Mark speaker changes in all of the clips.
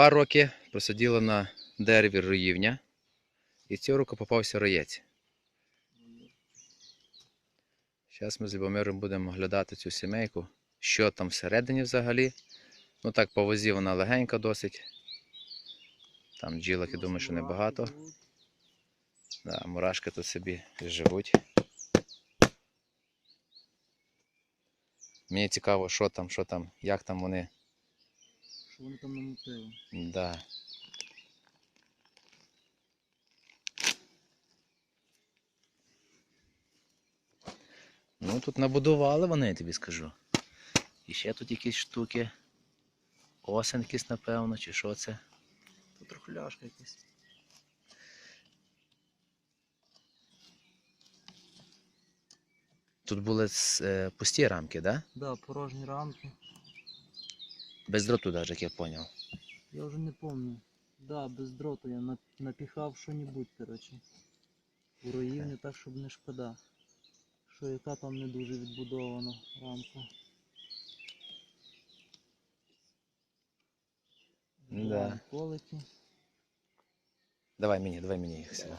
Speaker 1: Два роки просиділо на дереві роївня, і цього року попався роєць. Зараз ми з Любомиром будемо оглядати цю сімейку, що там всередині взагалі. Ну так, по возі вона легенька досить. Там бджілок, я думаю, що небагато. Да, мурашки тут собі живуть. Мені цікаво, що там, що там, як там вони.
Speaker 2: Що вони там намутили?
Speaker 1: Да. Ну, тут набудували вони, я тобі скажу. І ще тут якісь штуки. Осен якийсь, напевно, чи що це.
Speaker 2: Тут трохляшка якась.
Speaker 1: Тут були е, пусті рамки, да?
Speaker 2: Да, порожні рамки.
Speaker 1: Без дроту, навіть, як я зрозумів.
Speaker 2: Я вже не пам'ятаю. Да, без дроту я на- напіхав що-небудь, коротше. У роївні так, щоб не шкода. Що яка там не дуже відбудована рамка.
Speaker 1: Да.
Speaker 2: Збираємо Колики.
Speaker 1: Давай мені, давай мені їх сюди.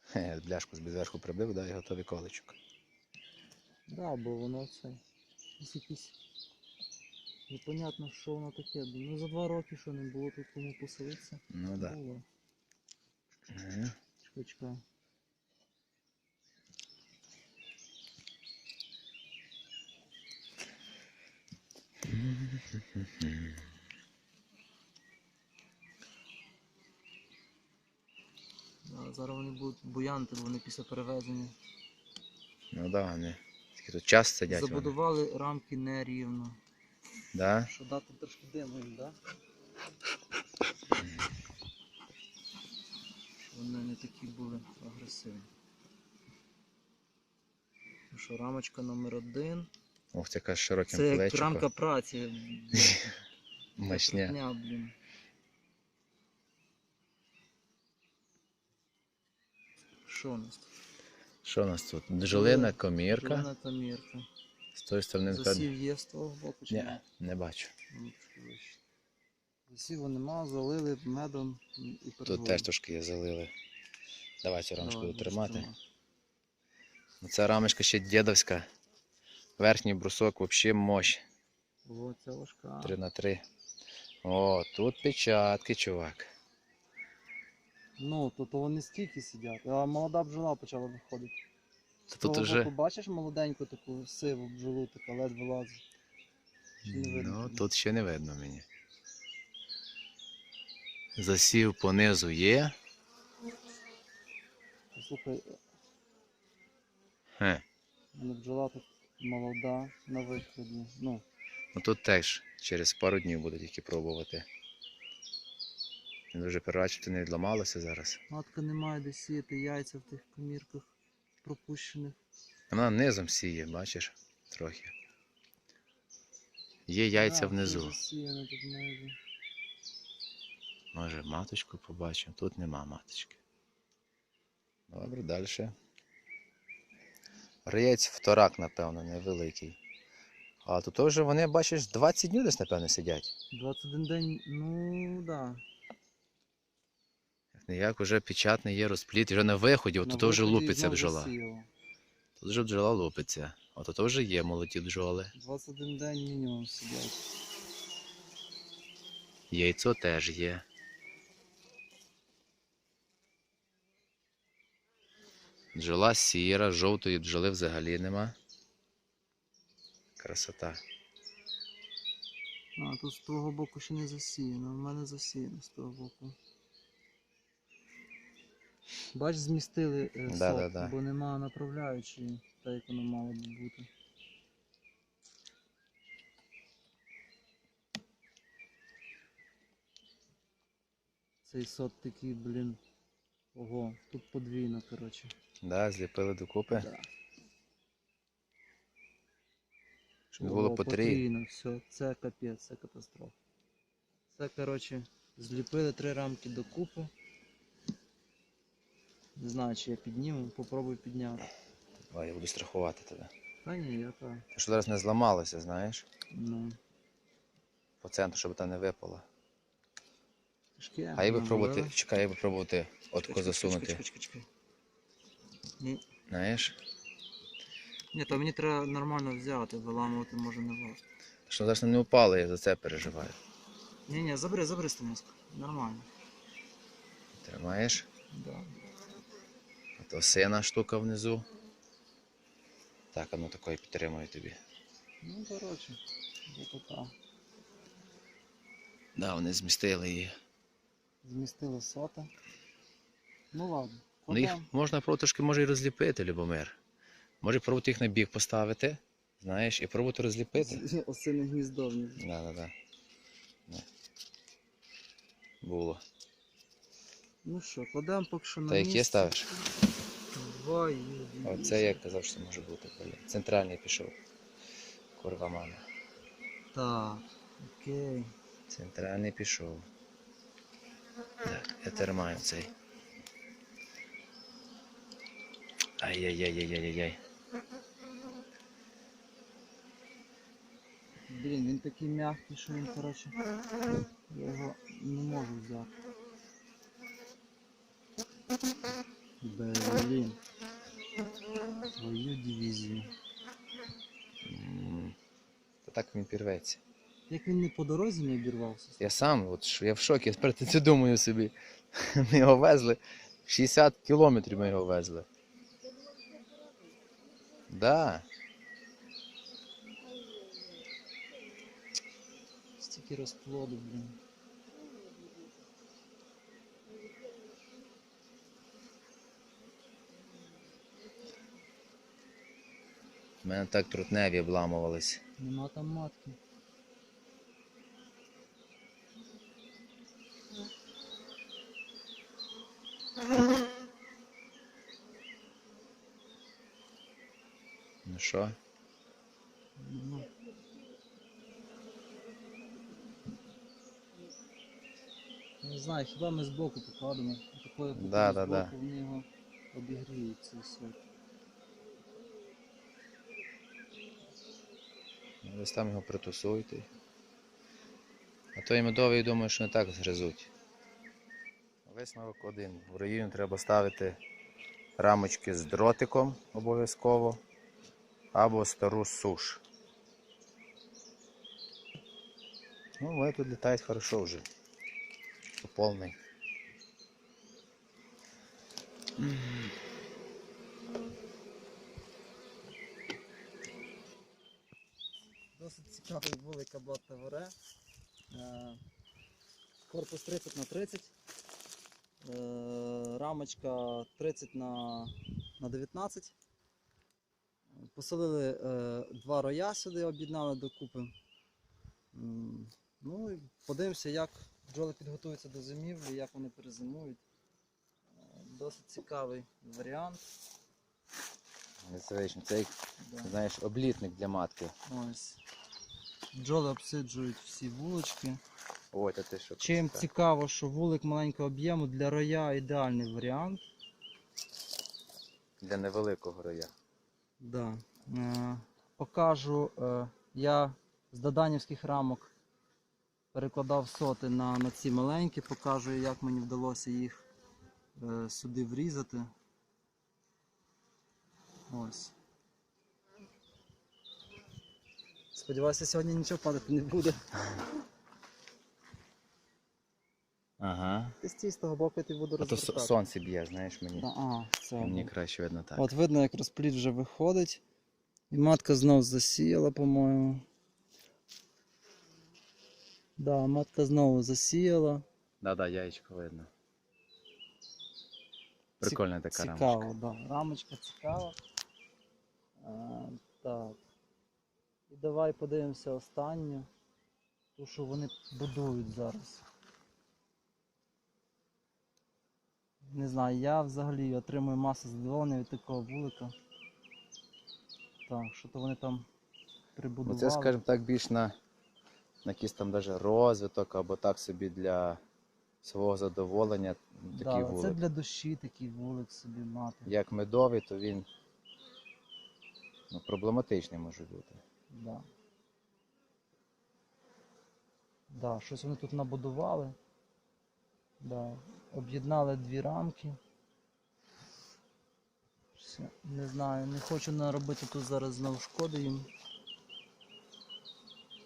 Speaker 1: Хе, Бляшку зверху прибив, да, і готовий количок.
Speaker 2: Да, бо воно це. Якісь. Непонятно, що воно таке. Ну за два роки що не було тут кому поселитися.
Speaker 1: Ну. Да.
Speaker 2: Було.
Speaker 1: Мгм.
Speaker 2: Чекай, чекай. Да, зараз вони будуть буянити, бо вони після перевезення.
Speaker 1: Ну да, вони. Тільки тут час сидять. Вони.
Speaker 2: Забудували рамки нерівно.
Speaker 1: Да?
Speaker 2: Що дати трошки диму їм, да? Щоб Вони не такі були агресивні. Ну що, рамочка номер один.
Speaker 1: Ох, це яка з широким
Speaker 2: Це як
Speaker 1: плечиком.
Speaker 2: рамка праці.
Speaker 1: Мощня.
Speaker 2: Дня, блін. Що у нас тут?
Speaker 1: Що у нас тут? Бджолина,
Speaker 2: Е,
Speaker 1: комірка.
Speaker 2: Зелена камірка.
Speaker 1: З тої сторони не
Speaker 2: Засів є з того боку чи
Speaker 1: Ні,
Speaker 2: ні?
Speaker 1: не бачу.
Speaker 2: Ну. Засіву нема, залили медом і
Speaker 1: Тут теж трошки є залили. Давай цю рамочку
Speaker 2: Давай,
Speaker 1: тримати. Ну, Ця рамочка ще дідовська. Верхній брусок взагалі мощ.
Speaker 2: О, це важка.
Speaker 1: 3 на 3. О, тут печатки, чувак.
Speaker 2: Ну, то, то вони стільки сидять. А молода бджола почала виходити. З
Speaker 1: тут
Speaker 2: того
Speaker 1: уже.
Speaker 2: боку бачиш молоденьку таку сиву бджолу, така ледь вилазить. Чи не видно
Speaker 1: Ну, тут ще не видно мені. Засів понизу є.
Speaker 2: Слухай,
Speaker 1: Хе.
Speaker 2: бджола тут молода на виході. Ну,
Speaker 1: Ну тут теж через пару днів буду тільки пробувати. Не дуже перерачити не відламалося зараз.
Speaker 2: матка немає де сіяти яйця в тих комірках пропущених.
Speaker 1: Вона низом сіє, бачиш, трохи. Є яйця
Speaker 2: А,
Speaker 1: внизу.
Speaker 2: все тут майже.
Speaker 1: Може маточку побачимо. Тут нема маточки. Добре, далі. Реєць вторак, напевно, невеликий. А тут вже вони, бачиш, 20 днів десь, напевно, сидять.
Speaker 2: 21 день, ну да.
Speaker 1: Як уже печатний є розпліт, вже на виході, от тут вже лупиться бджола.
Speaker 2: засіяло.
Speaker 1: Тут вже бджола лупиться. От тут вже є молоді бджоли.
Speaker 2: 21 день мінімум сидять.
Speaker 1: Яйцо теж є. Бджола сіра, жовтої бджоли взагалі нема. Красота.
Speaker 2: А, тут з того боку ще не засіяно, в мене засіяно з того боку. Бач, змістили е,
Speaker 1: Да,
Speaker 2: сок,
Speaker 1: да, да.
Speaker 2: бо нема направляючої, так як воно мало би бути. Цей сот такий, блін. Ого, тут подвійно, коротше.
Speaker 1: Да, зліпили докупи.
Speaker 2: Да.
Speaker 1: Щоб було
Speaker 2: Ого,
Speaker 1: потрій.
Speaker 2: потрійно, все, це капець, це катастрофа. Це, коротше, зліпили три рамки докупи. Не знаю, чи я підніму, попробую підняти.
Speaker 1: Давай, я буду страхувати тебе.
Speaker 2: Та ні, я так.
Speaker 1: Те, що зараз не зламалося, знаєш,
Speaker 2: Ну,
Speaker 1: по центру, щоб там не випало.
Speaker 2: тяжке.
Speaker 1: А я би
Speaker 2: ну,
Speaker 1: пробувати, чекай, я би пробувати отко засунути.
Speaker 2: чекай, чекай, чекай. Ну,
Speaker 1: Знаєш?
Speaker 2: ні, то мені треба нормально взяти, виламувати може не варто.
Speaker 1: Що зараз не упало, я за це переживаю.
Speaker 2: Ні, ні, забери, забери стамеску. Нормально.
Speaker 1: Тримаєш?
Speaker 2: Да.
Speaker 1: То сина штука внизу. Так, а ну такої підтримую тобі.
Speaker 2: Ну, коротше, так.
Speaker 1: Да, вони змістили її.
Speaker 2: Змістили сота. Ну ладно.
Speaker 1: Ну їх можна трошки може і розліпити, Любомир. Може пробувати їх на бік поставити, знаєш, і пробувати розліпити.
Speaker 2: Осине гніздо.
Speaker 1: Да, да, да. Не. Було.
Speaker 2: Ну що, кладемо поки що на
Speaker 1: Та які ставиш? Оце я казав, що може бути. Коля. Центральний пішов. Курва мама.
Speaker 2: Так, окей.
Speaker 1: Центральний пішов. Так, я тримаю цей. Ай-яй-яй-яй-яй-яй.
Speaker 2: Блін, він такий м'який, що він, коротше, я його не можу взяти. Блін. Твою дивізію.
Speaker 1: М, Та так він пірветься.
Speaker 2: Як він не по дорозі не обірвався?
Speaker 1: Я сам, от, я в шокі, я тепер це думаю собі. Ми його везли. 60 кілометрів ми його везли. Да.
Speaker 2: Стільки розплоду, блін.
Speaker 1: В мене так трутневі обламувались.
Speaker 2: Нема там матки.
Speaker 1: Ну що?
Speaker 2: Нема. Не знаю, хіба ми збоку покладемо. Такою
Speaker 1: Да, да, да.
Speaker 2: вони його обігріють це все.
Speaker 1: Десь там його притусуйте. А то і медовий, думаю, що не так згризуть. Висновок один. В районі треба ставити рамочки з дротиком обов'язково. Або стару суш. Ну, вони тут літають хорошо вже. По повний.
Speaker 2: Досить цікавий вулик Аблат Таворе. Е, Корпус 30 на 30. Е, Рамочка 30 на, на 19. Посадили е, два роя сюди, об'єднали докупи. Ну і подивимося, як бджоли підготуються до зимівлі, як вони перезимують. Досить цікавий варіант.
Speaker 1: Це знаєш, облітник для матки.
Speaker 2: Ось. Бджоли обсиджують всі вулички.
Speaker 1: Ой, та ти що?
Speaker 2: Чим
Speaker 1: красота.
Speaker 2: цікаво, що вулик маленького об'єму для роя ідеальний варіант.
Speaker 1: Для невеликого роя.
Speaker 2: Да. Е, покажу, е, я з доданівських рамок перекладав соти на, на ці маленькі, покажу, як мені вдалося їх е, сюди врізати. Ось. Сподіваюся, сьогодні нічого падати не буде.
Speaker 1: Ага.
Speaker 2: Ти з того боку, я тобі буду
Speaker 1: А то
Speaker 2: розвертати.
Speaker 1: сонце б'є, знаєш мені.
Speaker 2: Ага, це.
Speaker 1: Мені краще видно так.
Speaker 2: От видно, як розплід вже виходить. І матка знов засіяла, по-моєму. Да, матка знову засіяла.
Speaker 1: Да-да, яєчко видно. Прикольна така
Speaker 2: Цікаво,
Speaker 1: рамочка.
Speaker 2: да. Рамочка цікава. А, так. І давай подивимося останню. Ту, що вони будують зараз. Не знаю, я взагалі отримую масу задоволення від такого вулика. Так, що то вони там прибудували.
Speaker 1: це, скажімо так, більш на, на якийсь там даже розвиток або так собі для свого задоволення. Такий
Speaker 2: да, Це для душі такий вулик собі мати.
Speaker 1: Як медовий, то він Ну, проблематичний може бути.
Speaker 2: Да. Да, щось вони тут набудували. Да. Об'єднали дві рамки. Все, не знаю, не хочу наробити тут зараз знову шкоди їм.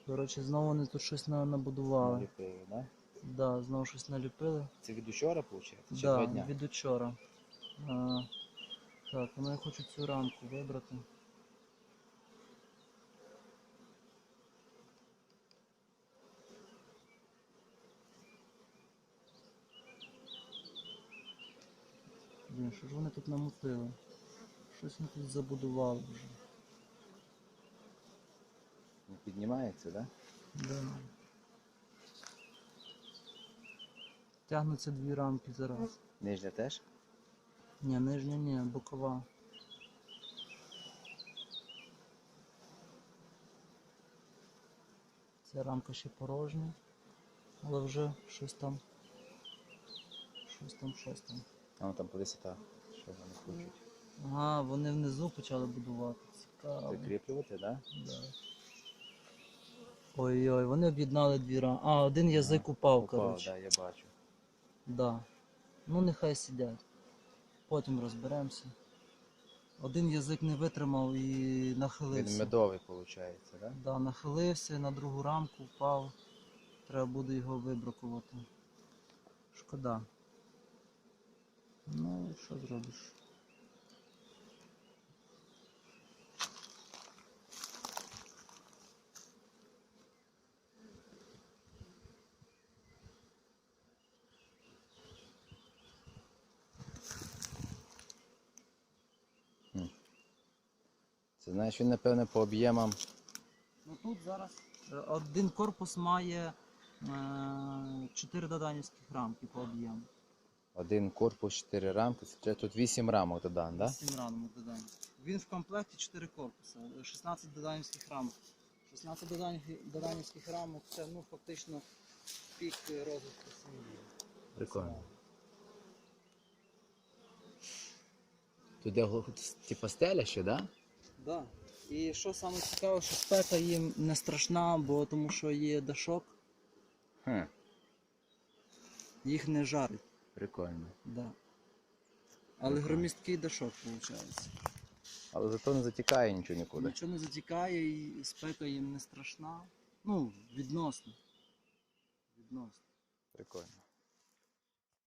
Speaker 2: Коротше, знову вони тут щось набудували.
Speaker 1: Наліпили, да?
Speaker 2: Да, знову щось наліпили.
Speaker 1: Це від учора, виходить? Чи
Speaker 2: да,
Speaker 1: два дня?
Speaker 2: від учора. А, так, ну я хочу цю рамку вибрати. Блін, що ж вони тут намутили? Щось вони тут забудували вже.
Speaker 1: Не піднімається, так? Да?
Speaker 2: Да. Тягнуться дві рамки зараз.
Speaker 1: Нижня теж?
Speaker 2: Ні, нижня ні, бокова. Ця рамка ще порожня, але вже щось там. Щось там, щось там.
Speaker 1: А там по десята. Що вони хочуть?
Speaker 2: Ага, вони внизу почали будувати. Цікаво.
Speaker 1: Закріплювати, так? Да?
Speaker 2: Да. Ой-ой, вони об'єднали дві рамки. А, один язик упав,
Speaker 1: Упав,
Speaker 2: коротше.
Speaker 1: да, я бачу.
Speaker 2: Да. Ну нехай сидять. Потім розберемося. Один язик не витримав і
Speaker 1: Він
Speaker 2: нахилився.
Speaker 1: медовий, виходить, так? Да?
Speaker 2: Да, нахилився, на другу рамку впав. Треба буде його вибракувати. Шкода. Ну, що зробиш?
Speaker 1: Це знаєш, він, напевне, по об'ємам.
Speaker 2: Ну тут зараз е, один корпус має е, 4 доданівських рамки по об'єму.
Speaker 1: Один корпус, чотири рамки. Це тут вісім рамок додан, так? Да?
Speaker 2: 7 рамок додань. Він в комплекті 4 корпуси, 16 доданівських рамок. 16 доданів- доданівських рамок це ну, фактично пік розвитку сім'ї.
Speaker 1: Прикольно. Тут де типа стеля ще, так? Да?
Speaker 2: Да. І що саме цікаве, що спека їм не страшна, бо тому що є дашок,
Speaker 1: Хм,
Speaker 2: їх не жарить.
Speaker 1: Прикольно.
Speaker 2: Да. Але громісткий дашок виходить.
Speaker 1: Але зато не затікає нічого нікуди.
Speaker 2: Нічого не затікає і спека їм не страшна. Ну, відносно. Відносно.
Speaker 1: Прикольно.